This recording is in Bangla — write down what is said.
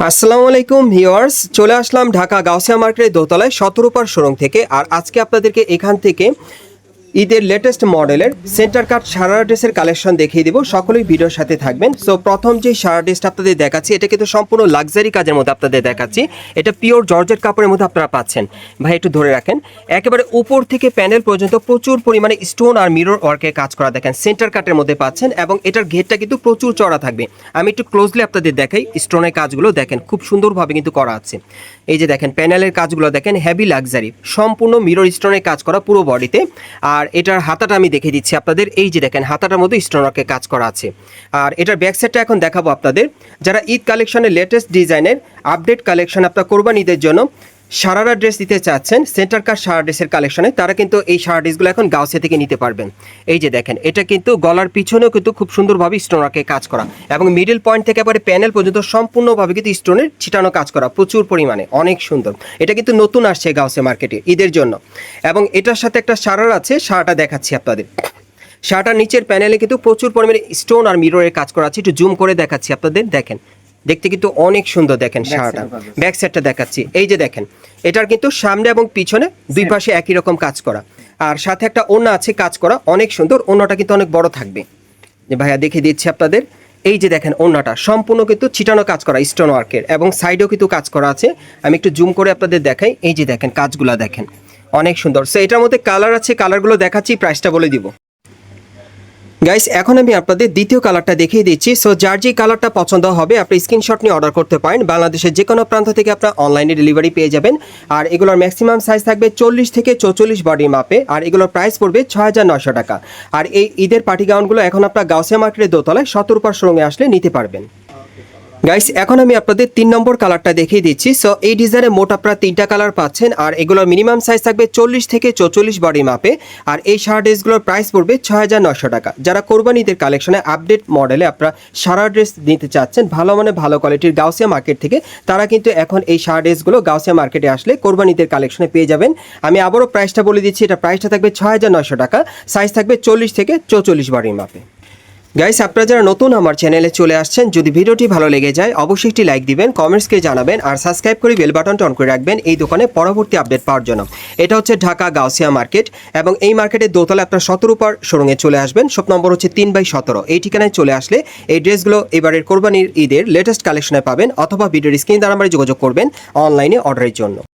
আসসালামু আলাইকুম ভিউয়ার্স, চলে আসলাম ঢাকা গাউসিয়া মার্কেটের দোতলায় সতেরোপার শোরুম থেকে। আর আজকে আপনাদেরকে এখান থেকে ঈদের লেটেস্ট মডেলের সেন্টার কাট সারা ড্রেসের কালেকশন দেখিয়ে দিব। সকলেই ভিডিওর সাথে থাকবেন। সো প্রথম যে সারা ড্রেসটা আপনাদের দেখাচ্ছি, এটা কিন্তু সম্পূর্ণ লাক্সারি কাজের মধ্যে আপনাদের দেখাচ্ছি। এটা পিওর জর্জেট কাপড়ের মধ্যে আপনারা পাচ্ছেন। ভাই, একটু ধরে রাখেন। একেবারে উপর থেকে প্যানেল পর্যন্ত প্রচুর পরিমাণে স্টোন আর মিরর ওয়ার্কের কাজ করা দেখেন। সেন্টার কাটের মধ্যে পাচ্ছেন এবং এটার ঘেরটা কিন্তু প্রচুর চড়া থাকবে। আমি একটু ক্লোজলি আপনাদের দেখাই। স্টোনের কাজগুলো দেখেন, খুব সুন্দরভাবে কিন্তু করা আছে। এই যে দেখেন প্যানেলের কাজগুলো দেখেন হেভি লাক্সারি সম্পূর্ণ মিরর স্টোনের কাজ করা পুরো বডিতে আর এটার হাতাটা আমি দেখে দিচ্ছি আপনাদের। এই যে দেখেন, হাতাটার মধ্যে স্টোনওয়ার্কের কাজ করা আছে। আর এটার ব্যাক সাইডটা এখন দেখাবো আপনাদের। যারা ঈদ কালেকশনের লেটেস্ট ডিজাইনের আপডেট কালেকশন আপনার কোরবানিদের জন্য সারারা ড্রেস দিতে চাচ্ছেন সেন্টার কার সারা ড্রেসের কালেকশনে তারা কিন্তু এই সারা ড্রেসগুলো এখন গাউসিয়া থেকে নিতে পারবেন। এই যে দেখেন, এটা কিন্তু গলার পিছনেও কিন্তু খুব সুন্দরভাবে স্টোনওয়ার্কে কাজ করা এবং মিডিল পয়েন্ট থেকে একেবারে প্যানেল পর্যন্ত সম্পূর্ণভাবে কিন্তু স্টোনের ছিটানো কাজ করা, প্রচুর পরিমাণে, অনেক সুন্দর। এটা কিন্তু নতুন আসছে গাউসিয়া মার্কেটে ঈদের জন্য। এবং এটার সাথে একটা সারার আছে, সারাটা দেখাচ্ছি আপনাদের। শার্টার নিচের প্যানেলে কিন্তু প্রচুর পরিমাণে স্টোন আর মিররের কাজ করা আছে, একটু জুম করে দেখাচ্ছি আপনাদের, দেখেন। দেখতে কিন্তু অনেক সুন্দর দেখেন শার্টটা ব্যাক সাইডটা দেখাচ্ছি। এই যে দেখেন এটার কিন্তু সামনে এবং পিছনে দুই পাশে একই রকম কাজ করা। আর সাথে একটা ওড়না আছে কাজ করা অনেক সুন্দর। ওড়নাটা কিন্তু অনেক বড় থাকবে। যে ভাইয়া দেখিয়ে দিচ্ছি আপনাদের। এই যে দেখেন ওড়নাটা সম্পূর্ণ কিন্তু ছিটানো কাজ করা স্টোন ওয়ার্কের এবং সাইডেও কিন্তু কাজ করা আছে। আমি একটু জুম করে আপনাদের দেখাই। এই যে দেখেন কাজগুলো দেখেন। অনেক সুন্দর। সো এটার মধ্যে কালার আছে কালারগুলো দেখাচ্ছি প্রাইসটা বলে দিব। গাইস এখন আমি আপনাদের দ্বিতীয় কালারটা দেখিয়ে দিচ্ছি। সো যার যে কালারটা পছন্দ হবে, আপনি স্ক্রিনশট নিয়ে অর্ডার করতে পারেন। বাংলাদেশের যে কোনো প্রান্ত থেকে আপনার অনলাইনে ডেলিভারি পেয়ে যাবেন। আর এগুলোর ম্যাক্সিমাম সাইজ থাকবে চল্লিশ থেকে চৌচল্লিশ বডি মাপে আর এগুলোর প্রাইস পড়বে ছয় হাজার নশো টাকা। আর এই ঈদের পার্টি গাউনগুলো এখন আপনার গাউসিয়া মার্কেটের দোতলায় সতর্পার শোরুমে আসলে নিতে পারবেন। গাইস এখন আমি আপনাদের তিন নম্বর কালারটা দেখিয়ে দিচ্ছি। সো এই ডিজাইনে মোট আপনারা তিনটা কালার পাচ্ছেন, আর এগুলোর মিনিমাম সাইজ থাকবে চল্লিশ থেকে চৌচল্লিশ বডি মাপে আর এই সারা ড্রেসগুলোর প্রাইস পড়বে ছয় হাজার নশো টাকা। যারা কোরবানিদের কালেকশনে আপডেট মডেলে আপনারা সারা ড্রেস নিতে চাচ্ছেন, ভালো মানে ভালো কোয়ালিটির গাউসিয়া মার্কেট থেকে, তারা কিন্তু এখন এই সারা ড্রেসগুলো গাউসিয়া মার্কেটে আসলে কোরবানিদের কালেকশনে পেয়ে যাবেন। আমি আবারও প্রাইসটা বলে দিচ্ছি, এটা প্রাইসটা থাকবে ছয় হাজার নশো টাকা সাইজ থাকবে চল্লিশ থেকে চৌচল্লিশ বডি মাপে গাইস আপনারা যারা নতুন আমার চ্যানেলে চলে আসছেন, যদি ভিডিওটি ভালো লেগে যায়, অবশ্যই একটি লাইক দিবেন কমেন্টসকে জানাবেন, আর সাবস্ক্রাইব করে বেল বাটনটা অন করে রাখবেন এই দোকানে পরবর্তী আপডেট পাওয়ার জন্য। এটা হচ্ছে ঢাকা গাউসিয়া মার্কেট এবং এই মার্কেটের দোতলা আপনার সতেরো পার শোরুমে চলে আসবেন। সব নম্বর হচ্ছে তিন বাই সতেরো। এই ঠিকানায় চলে আসলে এই ড্রেসগুলো এবারের কোরবানির ঈদের লেটেস্ট কালেকশনে পাবেন অথবা ভিডিওর স্ক্রিন দ্বারা আমরা যোগাযোগ করবেন অনলাইনে অর্ডারের জন্য।